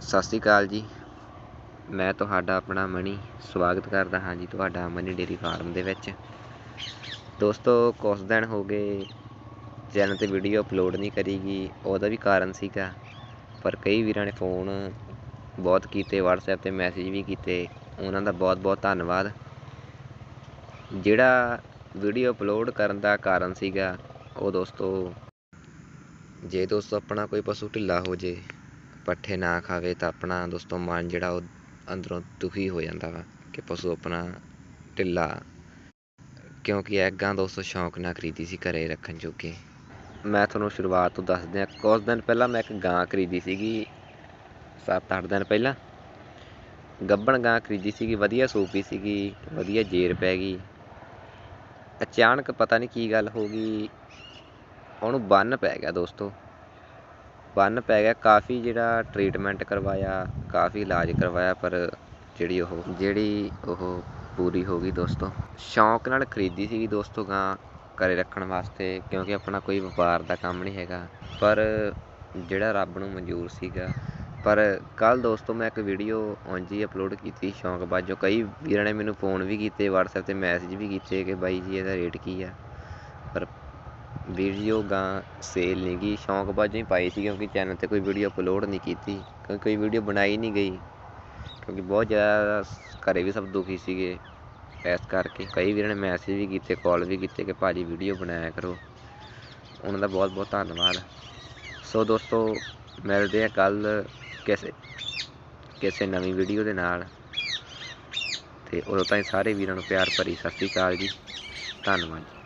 ਸਤਿ ਸ਼੍ਰੀ ਅਕਾਲ ਜੀ। ਮੈਂ ਤੁਹਾਡਾ ਆਪਣਾ ਮਣੀ ਸਵਾਗਤ ਕਰਦਾ ਹਾਂ ਜੀ ਤੁਹਾਡਾ ਮਨੀ ਡੇਰੀ ਫਾਰਮ ਦੇ ਵਿੱਚ। ਦੋਸਤੋ, ਕੁਛ ਦਿਨ ਹੋ ਗਏ ਚੈਨਲ ਤੇ ਵੀਡੀਓ ਅਪਲੋਡ ਨਹੀਂ ਕਰੀਗੀ ਉਹਦਾ ਵੀ ਕਾਰਨ ਸੀਗਾ। ਪਰ ਕਈ ਵੀਰਾਂ ਨੇ ਫੋਨ ਬਹੁਤ ਕੀਤੇ, WhatsApp ਤੇ ਮੈਸੇਜ ਵੀ ਕੀਤੇ, ਉਹਨਾਂ ਦਾ ਬਹੁਤ ਬਹੁਤ ਧੰਨਵਾਦ। ਜਿਹੜਾ ਵੀਡੀਓ ਅਪਲੋਡ ਕਰਨ ਦਾ ਕਾਰਨ ਸੀਗਾ, ਉਹ ਦੋਸਤੋ, ਜੇ ਦੋਸਤੋ ਆਪਣਾ ਕੋਈ ਪਸ਼ੂ ਢਿੱਲਾ ਹੋ ਜੇ ਪੱਠੇ ਨਾ ਖਾਵੇ ਤਾਂ ਆਪਣਾ ਦੋਸਤੋ ਮਨ ਜਿਹੜਾ ਉਹ ਅੰਦਰੋਂ ਦੁਖੀ ਹੋ ਜਾਂਦਾ ਵਾ ਕਿ ਪਸ਼ੂ ਆਪਣਾ ਢਿੱਲਾ। ਕਿਉਂਕਿ ਐਗਾਂ ਦੋਸਤੋ ਸ਼ੌਂਕ ਨਾਲ ਖਰੀਦੀ ਸੀ ਘਰੇ ਰੱਖਣ ਜੋਗੇ। ਮੈਂ ਤੁਹਾਨੂੰ ਸ਼ੁਰੂਆਤ ਤੋਂ ਦੱਸ ਦਿਆਂ ਕੁਝ ਦਿਨ ਪਹਿਲਾਂ ਮੈਂ ਇੱਕ ਗਾਂ ਖਰੀਦੀ ਸੀਗੀ। 7-8 ਦਿਨ ਪਹਿਲਾਂ। ਗੱਬਣ ਗਾਂ ਖਰੀਦੀ ਸੀਗੀ, ਵਧੀਆ ਸੂਪੀ ਸੀਗੀ, ਵਧੀਆ ਜੇਰ ਪੈ ਗਈ। ਅਚਾਨਕ ਪਤਾ ਨਹੀਂ ਕੀ ਗੱਲ ਹੋ ਗਈ, ਉਹਨੂੰ ਬੰਨ ਪੈ ਗਿਆ ਦੋਸਤੋ। ਬੰਨ ਪੈ ਗਿਆ, ਕਾਫੀ ਜਿਹੜਾ ਟਰੀਟਮੈਂਟ ਕਰਵਾਇਆ, ਕਾਫੀ ਇਲਾਜ ਕਰਵਾਇਆ, ਪਰ ਜਿਹੜੀ ਉਹ ਜਿਹੜੀ ਉਹ ਪੂਰੀ ਹੋ ਗਈ ਦੋਸਤੋ। ਸ਼ੌਂਕ ਨਾਲ ਖਰੀਦੀ ਸੀਗੀ ਦੋਸਤੋ ਗਾਂ ਘਰੇ ਰੱਖਣ ਵਾਸਤੇ, ਕਿਉਂਕਿ ਆਪਣਾ ਕੋਈ ਵਪਾਰ ਦਾ ਕੰਮ ਨਹੀਂ ਹੈਗਾ। ਪਰ ਜਿਹੜਾ ਰੱਬ ਨੂੰ ਮਨਜ਼ੂਰ ਸੀਗਾ। ਪਰ ਕੱਲ ਦੋਸਤੋ ਮੈਂ ਇੱਕ ਵੀਡੀਓ ਉਂਝ ਹੀ ਅਪਲੋਡ ਕੀਤੀ ਸ਼ੌਂਕ ਬਾਜੋ ਕਈ ਵੀਰਾਂ ਨੇ ਮੈਨੂੰ ਫੋਨ ਵੀ ਕੀਤੇ, WhatsApp ਤੇ ਮੈਸੇਜ ਵੀ ਕੀਤੇ ਕਿ ਬਾਈ ਜੀ ਇਹਦਾ ਰੇਟ ਕੀ ਆ। ਪਰ ਵੀਡੀਓ ਗਾਂ ਸੇਲ ਨਹੀਂ ਗਈ, ਸ਼ੌਂਕ ਬਾਜੋਂ ਹੀ ਪਾਈ ਸੀ ਕਿਉਂਕਿ ਚੈਨਲ ਤੇ ਕੋਈ ਵੀਡੀਓ ਅਪਲੋਡ ਨਹੀਂ ਕੀਤੀ, ਕਿਉਂਕਿ ਕੋਈ ਵੀਡੀਓ ਬਣਾਈ ਨਹੀਂ ਗਈ, ਕਿਉਂਕਿ ਬਹੁਤ ਜ਼ਿਆਦਾ ਘਰ ਵੀ ਸਭ ਦੁਖੀ ਸੀਗੇ, ਇਸ ਕਰਕੇ ਕਈ ਵੀਰਾਂ ਨੇ ਮੈਸੇਜ ਵੀ ਕੀਤੇ ਕਾਲ ਵੀ ਕੀਤੇ ਕਿ ਭਾਜੀ ਵੀਡੀਓ ਬਣਾਇਆ ਕਰੋ, ਉਹਨਾਂ ਦਾ ਬਹੁਤ ਬਹੁਤ ਧੰਨਵਾਦ। ਸੋ ਦੋਸਤੋ, ਮਿਲਦੇ ਆ ਕੱਲ ਕਿਸੇ ਕਿਸੇ ਨਵੀਂ ਵੀਡੀਓ ਦੇ ਨਾਲ। ਤੇ ਉਦੋਂ ਤਾਈਂ ਸਾਰੇ ਵੀਰਾਂ ਨੂੰ ਪਿਆਰ ਭਰੀ ਸਤਿ ਸ਼੍ਰੀ ਅਕਾਲ ਜੀ, ਧੰਨਵਾਦ